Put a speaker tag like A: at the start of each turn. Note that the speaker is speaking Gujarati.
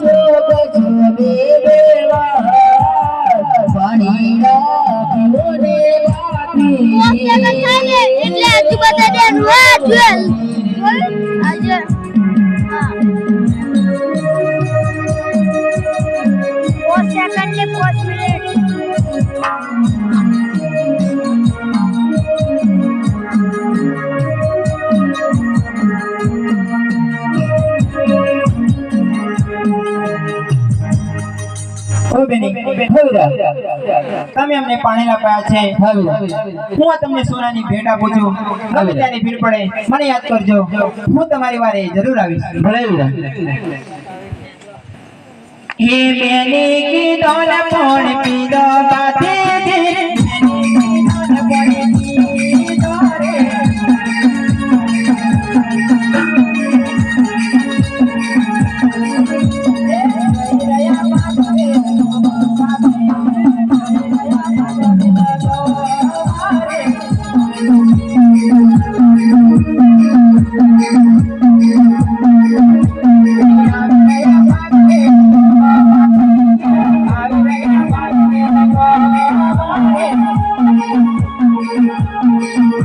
A: જોગ જોબે દેવા પાણી રાખ્યો ને
B: ઓકે તો થાય ને એટલે આજુ બધા
C: તમે અમને પાણી લાવ્યા છે. હું આ તમને સોનાની ભેટ આપું છું. ગમે ત્યારે ભીડ પડે, મને યાદ કરજો. હું તમારી વારે જરૂર આવીશ. કીધો ને ફોન પીધો Thank you.